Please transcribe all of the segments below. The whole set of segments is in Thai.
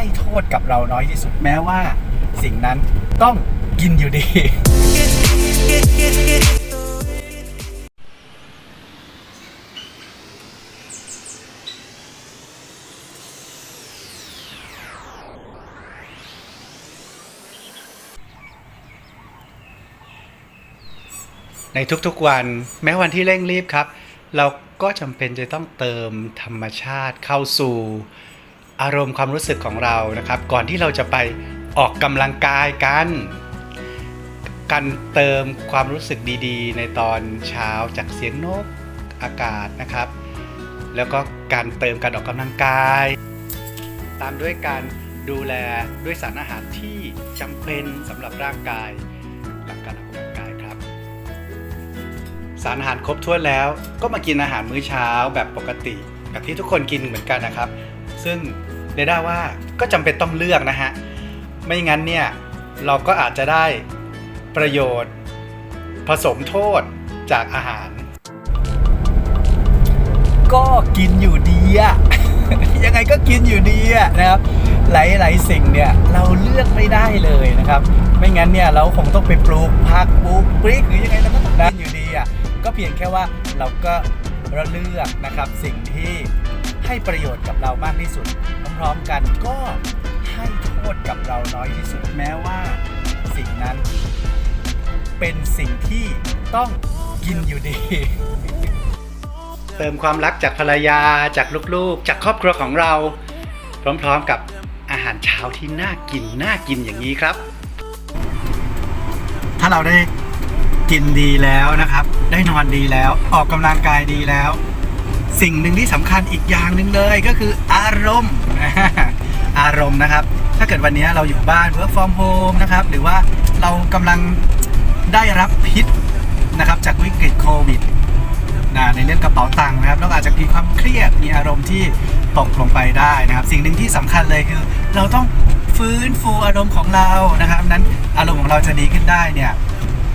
ให้โทษกับเราน้อยที่สุดแม้ว่า สิ่งนั้นต้องกินอยู่ดี ในทุกๆวันแม้วันที่เร่งรีบครับ เราก็จำเป็นจะต้องเติมธรรมชาติเข้าสู่ อารมณ์ความรู้สึกของเรานะครับ ก่อนที่เราจะไปออกกำลังกายกันการเติมความรู้สึกดีๆ ในตอนเช้าจากเสียงนกอากาศนะครับ แล้วก็การเติมการออกกำลังกาย ตามด้วยการดูแลด้วยสารอาหารที่จำเป็นสำหรับร่างกายหลังการออกกำลังกายครับ สารอาหารครบถ้วนแล้วก็มากินอาหารมื้อเช้าแบบปกติแบบที่ทุกคนกินเหมือนกันนะครับ ซึ่ง เรด้าว่าก็จำเป็นต้องเลือกนะฮะ ไม่งั้นเนี่ย เราก็อาจจะได้ประโยชน์ ผสมโทษจากอาหาร ก็กินอยู่ดีอะยังไงก็กินอยู่ดีอะนะครับ หลายๆสิ่งเนี่ยเราเลือกไม่ได้เลยนะครับ ไม่งั้นเนี่ยเราคงต้องไปปลูกผักปลูกพริกหรือยังไงเราก็ต้องได้อยู่ดีอะก็เพียงแค่ว่าเราก็เลือกนะครับสิ่งที่ ให้ประโยชน์กับเรามากที่สุด พร้อมๆกันก็ให้โทษกับเราน้อยที่สุด แม้ว่าสิ่งนั้น เป็นสิ่งที่ต้องกินอยู่ดี เติมความรักจากภรรยาจากลูกๆ จากครอบครัวของเรา พร้อมๆกับอาหารเช้าที่น่ากินน่ากินอย่างนี้ครับ ถ้าเราได้กินดีแล้วนะครับ ได้นอนดีแล้ว ออกกำลังกายดีแล้ว สิ่งหนึ่งที่สำคัญอีกอย่างหนึ่งเลยก็คืออารมณ์อารมณ์นะครับ ถ้าเกิดวันนี้เราอยู่บ้าน work from home นะครับ หรือว่าเรากำลังได้รับพิษนะครับจากวิกฤตโควิดนะในเรื่องกระเป๋าตังค์นะครับเราอาจจะมีความเครียดมีอารมณ์ที่ตกลงไปได้นะครับ สิ่งหนึ่งที่สำคัญเลยคือ เราต้องฟื้นฟูอารมณ์ของเรานะครับ นั้นอารมณ์ของเราจะดีขึ้นได้เนี่ย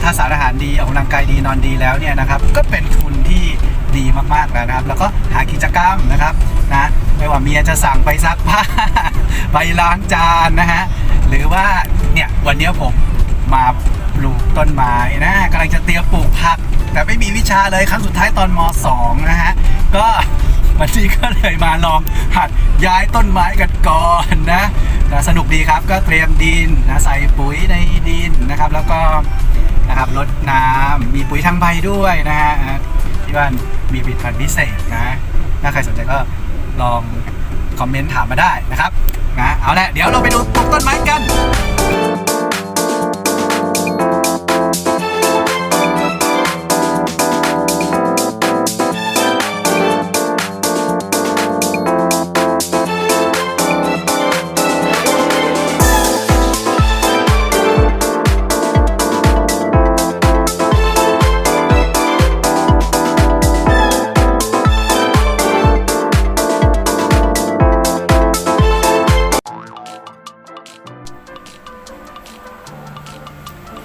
ถ้าสารอาหารดีออกกำลังกายดีนอนดีแล้วเนี่ยนะครับ ก็เป็นทุนที่ ดีมากๆแล้วนะครับ แล้วก็หากิจกรรมนะครับนะไม่ว่าเมียจะสั่งไปซักผ้า ไปล้างจานนะฮะหรือว่าเนี่ยวันนี้ผมมาปลูกต้นไม้นะกำลังจะเตรียมปลูกผัก แต่ไม่มีวิชาเลยครั้งสุดท้ายตอนม .2 นะฮะก็วันนี้ก็เลยมาลองหัดย้ายต้นไม้กันก่อนนะนะสนุกดีครับก็เตรียมดินนะใส่ปุ๋ยในดินนะครับ แล้วก็นะครับรดน้ำมีปุ๋ยทางใบด้วยนะฮะ ที่ว่ามีผลิตภัณฑ์พิเศษนะ ถ้าใครสนใจก็ลองคอมเมนต์ถามมาได้นะครับนะเอาละเดี๋ยวเราไปดูปลูกต้นไม้กัน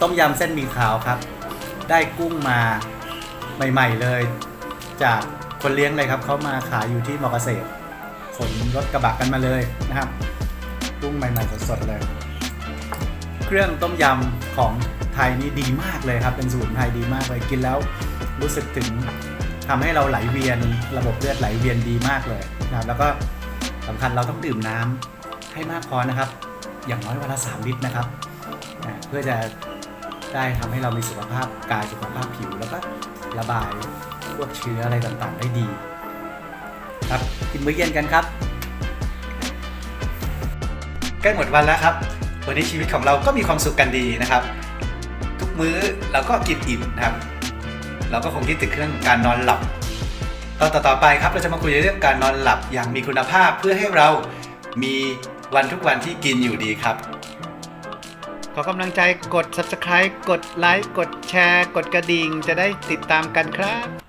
ต้มยำเส้นหมี่ขาวครับ ได้กุ้งมาใหม่ ๆเลย จากคนเลี้ยงเลยครับเขามาขายอยู่ที่มอเกษตรขนรถกระบะกันมาเลยนะครับกุ้งใหม่ๆสดๆเลย เครื่องต้มยำของไทยนี่ดีมากเลยครับ เป็นสูตรไทยดีมากเลยกินแล้วรู้สึกถึงทำให้เราไหลเวียนระบบเลือดไหลเวียนดีมากเลยนะครับแล้วก็สำคัญเราต้องดื่มน้ำให้มากพอนะครับ อย่างน้อยวันละ3ลิตรนะครับ เพื่อจะ ได้ทำให้เรามีสุขภาพกายสุขภาพผิว แล้วก็ระบายพวกเชื้ออะไรต่างๆ ได้ดี ครับกินมื้อเย็นกันครับใกล้หมดวันแล้วครับ วันนี้ชีวิตของเราก็มีความสุขกันดีนะครับ ทุกมื้อเราก็กินอิ่มนะครับ เราก็คงคิดถึงเรื่องการนอนหลับตอนต่อๆไปครับเราจะมาคุยเรื่องการนอนหลับอย่างมีคุณภาพเพื่อให้เรามีวันทุกวันที่กินอยู่ดีครับ ขอกำลังใจกด subscribe กดไลค์กดแชร์ กดกระดิ่ง จะได้ติดตามกันครับ